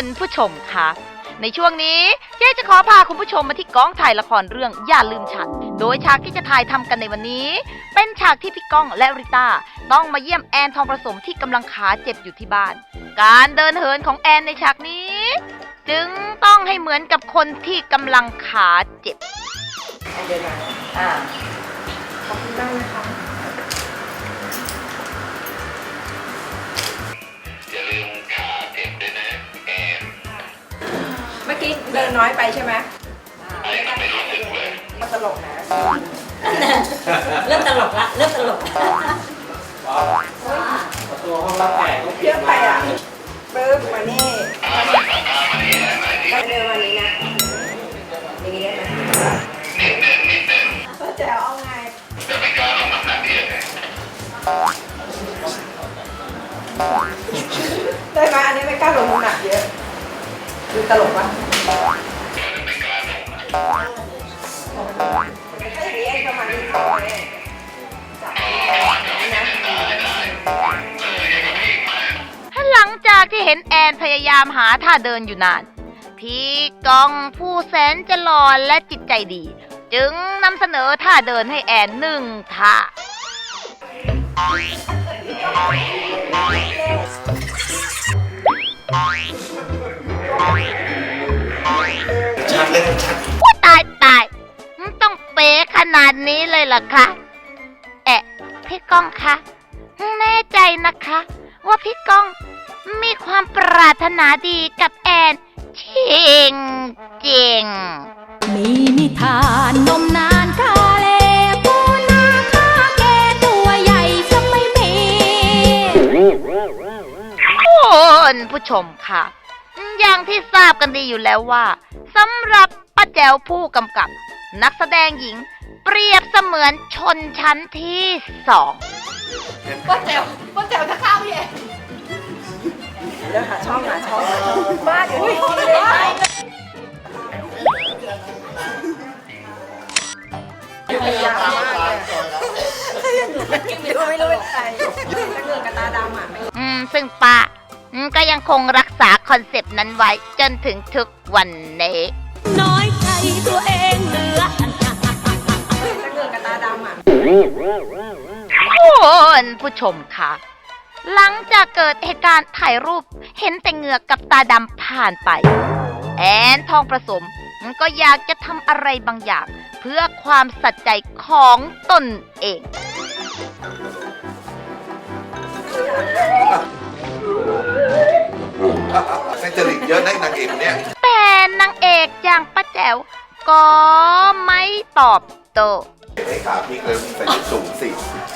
ณผู้ชมคะในช่วงนี้เจ๊จะขอพาคุณผู้ชมมาที่กองถ่ายละครเรื่องอย่าลืมฉัน โดยฉากที่จะถ่ายทำกันในวันนี้ เป็นฉากที่พี่ก้องและริต้าต้องมาเยี่ยมแอนทองประสมที่กำลังขาเจ็บอยู่ที่บ้าน การเดินเหินของแอนในฉากนี้ จึงต้องให้เหมือนกับคนที่กำลังขาเจ็บเดินมาอ่าขอบคุณมากนะคะ มื่อกี้เดินน้อยไปใช่ไหมไอ้ก็ไม่รู้สึกเลยมันตลกนะเริ่มตลกละเริ่มตลกละประตูห้องรับแขกก็เยอะไปอะปึ๊บมานี่เอาใส่ขาข้าวมานี่แอนหน่อยดิก็เดินมานี้นะอย่างนี้ได้ไหมนิดหนึ่งนิดหนึ่งก็จะเอาไงจะไม่กล้าลงน้ำหนักเยอะเลยได้ไหมอันนี้ไม่กล้าลงน้ำหนักเยอะดูตลกปะ หลังจากที่เห็นแอนพยายามหาท่าเดินอยู่นาน พี่กองผู้แสนจะหล่อและจิตใจดี จึงนำเสนอท่าเดินให้แอนหนึ่งท่า เลยชัดว่าตายตายมันต้องเป๊ะขนาดนี้เลยเหรอคะแอะพี่ก้องคะแน่ใจนะคะ ว่าพี่ก้องมีความปรารถนาดีกับแอนจริงจริงมีนิทานนมนานคาเลปูนาคาแกตัวใหญ่จะไม่มีคุณผู้ชมค่ะ อย่างที่ทราบกันดีอยู่แล้วว่าสำหรับป้าแจ๋วผู้กำกับ นักแสดงหญิง เปรียบเสมือนชนชั้นที่สองป้าแจ๋วป้าแจ๋วจะเข้าพี่เองเดี๋ยวหาช่องหาช่องบ้าเดี๋ยวนี้เลยพยายามมากเลยดูไม่รู้เป็นใครถ้าเงินกับตาดำอะอืมซึ่งป้าอืมก็ยังคงรักษาค อนเซปต์นั้นไว้จนถึงทุกวันนี้น้อยใจตัวเองเหลือถ้าเงินกับตาดำอะคุณผู้ชมค่ะหลังจากเกิดเหตุการณ์ถ่ายรูปเห็นแต่เหงือกกับตาดำผ่านไป แอนทองประสมก็อยากจะทำอะไรบางอย่าง เพื่อความสัจใจของตนเอง แม่งจริตเยอะนะนางเอกคนเนี้ยแต่นางเอกอย่างป้าแจ๋วก็ไม่ตอบโต้ให้ขาพลิกเลยใส่สูงสิ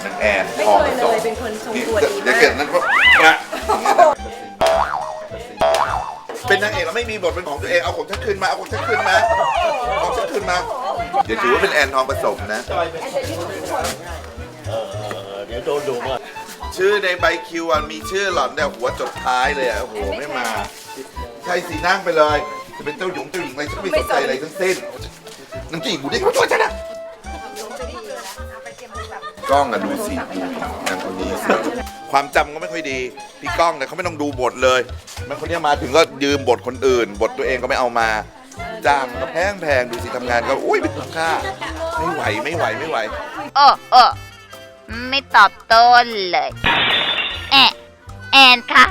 นางแอนไม่ทองเคยเลมยเป็นคนทรงตัวดีเดี๋ยมาวเกิดนั้นก็มาเป็นนางเอกแล้วไม่มีบทเป็นของตัวเองเอาของฉันคืนมาเอาของฉันคืนมาเอาของฉันคืนมาเดี๋ยวถือว่าเป็นแอนทองผสมนะ เดี๋ยวโดนดุอะ ชื่อในใบคิวอะมีชื่อหล่อนเนี่ยหัวจดท้ายเลยอะโอ้โหไม่มา ใช่สีนั่งไปเลย จะเป็นเจ้าหญิงเจ้าหญิงอะไรฉันไม่สนใจอะไรทั้งสิ้นนางจีบกูได้เขาตัวฉันอะกล้องอะดูสินางคนนี้สิความจำก็ไม่ค่อยดี พี่ก้องเนี่ยเขาไม่ต้องดูบทเลยมันคนเนี้ยมาถึงก็ยืมบทคนอื่น บทตัวเองก็ไม่เอามาจ้างก็แพงแพงๆดูสิทำงานก็อุ้ยไม่คุ้มค่าไม่ไหวไม่ไหวไม่ไหวโอ้โอ้ ไม่ตอบโต้เลยแอะแอนคะ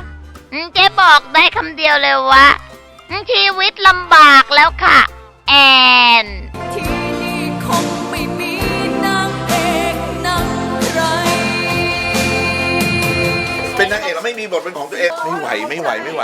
เจ๊บอกได้คำเดียวเลยว่าชีวิตลำบากแล้วค่ะ แอนเอกนางใครเป็นนางเอกแล้วไม่มีบทเป็นของตัวเองไม่ไหวไม่ไหวไม่ไหว